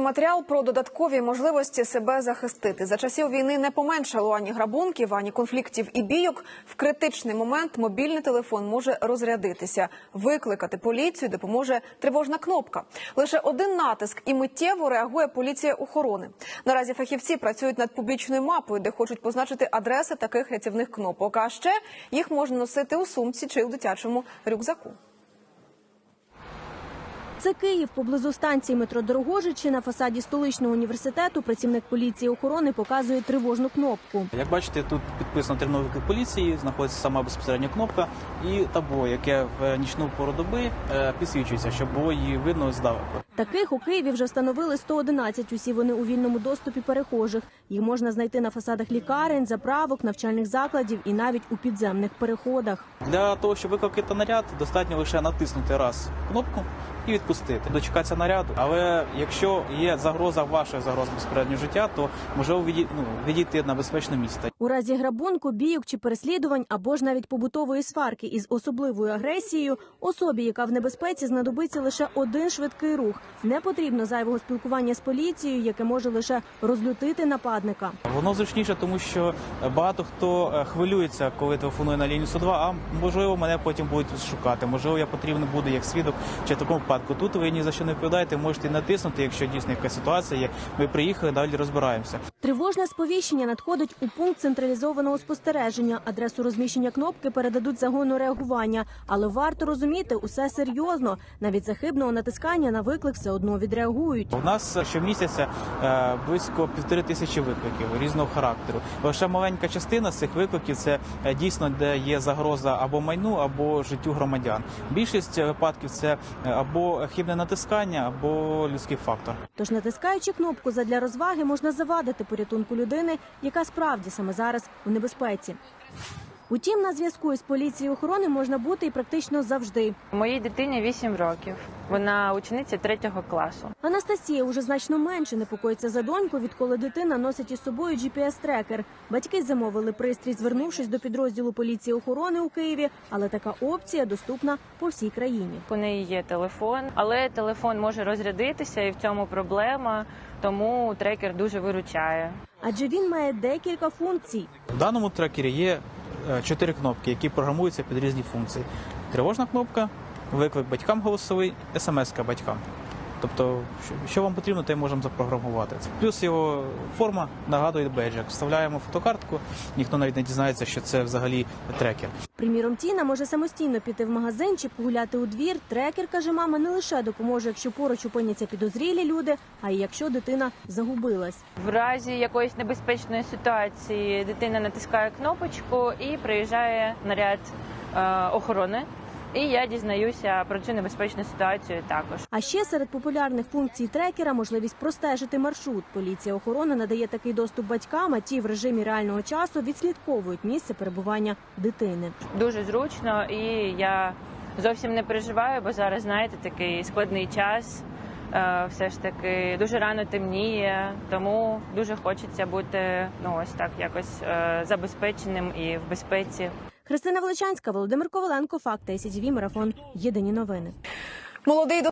Матеріал про додаткові можливості себе захистити за часів війни не поменшало ані грабунків, ані конфліктів і бійок. В критичний момент мобільний телефон може розрядитися. Викликати поліцію допоможе тривожна кнопка. Лише один натиск і миттєво реагує поліція охорони. Наразі фахівці працюють над публічною мапою, де хочуть позначити адреси таких рятівних кнопок. А ще їх можна носити у сумці чи у дитячому рюкзаку. Це Київ поблизу станції метро Дорогожичі на фасаді столичного університету працівник поліції охорони показує тривожну кнопку. Як бачите, тут підписано тренувки поліції, знаходиться сама безпосередня кнопка і табло, яке в нічну пору доби е, підсвічується, щоб було її видно здалеку. Таких у Києві вже встановили 111. Усі вони у вільному доступі перехожих. Їх можна знайти на фасадах лікарень, заправок, навчальних закладів і навіть у підземних переходах. Для того, щоб викликати наряд, достатньо лише натиснути раз кнопку і відпустити, дочекатися наряду. Але якщо є загроза ваша загроза безпосереднього життя, то можливо ну, відійти на безпечне місце. У разі грабунку, бійок чи переслідувань або ж навіть побутової сварки із особливою агресією, особі, яка в небезпеці, знадобиться лише один швидкий рух. Не потрібно зайвого спілкування з поліцією, яке може лише розлютити нападника. Воно зручніше, тому що багато хто е, хвилюється, коли телефонує на лінію 102, а можливо мене потім будуть шукати. Можливо, я потрібен буду як свідок чи в такому випадку. Тут ви ні за що не відповідаєте, можете натиснути, якщо дійсно якась ситуація є. Ми приїхали, далі розбираємося. Тривожне сповіщення надходить у пункт централізованого спостереження. Адресу розміщення кнопки передадуть загону реагування. Але варто розуміти, усе серйозно. Навіть за хибного натискання на виклик все одно відреагують. У нас щомісяця е, близько півтори тисячі викликів різного характеру. Лише маленька частина з цих викликів це е, дійсно де є загроза або майну, або життю громадян. Більшість випадків це е, або хибне натискання, або людський фактор. Тож, натискаючи кнопку задля розваги, можна завадити порятунку людини, яка справді саме зараз у небезпеці. Утім, на зв'язку із поліцією охорони можна бути і практично завжди. Моїй дитині 8 років. Вона учениця третього класу. Анастасія уже значно менше непокоїться за доньку, відколи дитина носить із собою GPS-трекер. Батьки замовили пристрій, звернувшись до підрозділу поліції охорони у Києві, але така опція доступна по всій країні. У неї є телефон, але телефон може розрядитися, і в цьому проблема. Тому трекер дуже виручає. Адже він має декілька функцій. В даному трекері є чотири кнопки, які програмуються під різні функції. Тривожна кнопка, виклик батькам голосовий, смс-ка батькам. Тобто, що, вам потрібно, те можемо запрограмувати. Плюс його форма нагадує беджик. Вставляємо фотокартку, ніхто навіть не дізнається, що це взагалі трекер. Приміром, Тіна може самостійно піти в магазин чи погуляти у двір. Трекер, каже мама, не лише допоможе, якщо поруч опиняться підозрілі люди, а й якщо дитина загубилась. В разі якоїсь небезпечної ситуації дитина натискає кнопочку і приїжджає наряд е, охорони. І я дізнаюся про цю небезпечну ситуацію також. А ще серед популярних функцій трекера можливість простежити маршрут. Поліція охорони надає такий доступ батькам, а ті в режимі реального часу відслідковують місце перебування дитини. Дуже зручно, і я зовсім не переживаю, бо зараз знаєте такий складний час. Е, Все ж таки дуже рано темніє, тому дуже хочеться бути ну ось так якось е, забезпеченим і в безпеці. Христина Величанська, Володимир Коваленко, Факти СІТВ, Марафон. Єдині новини. Молодий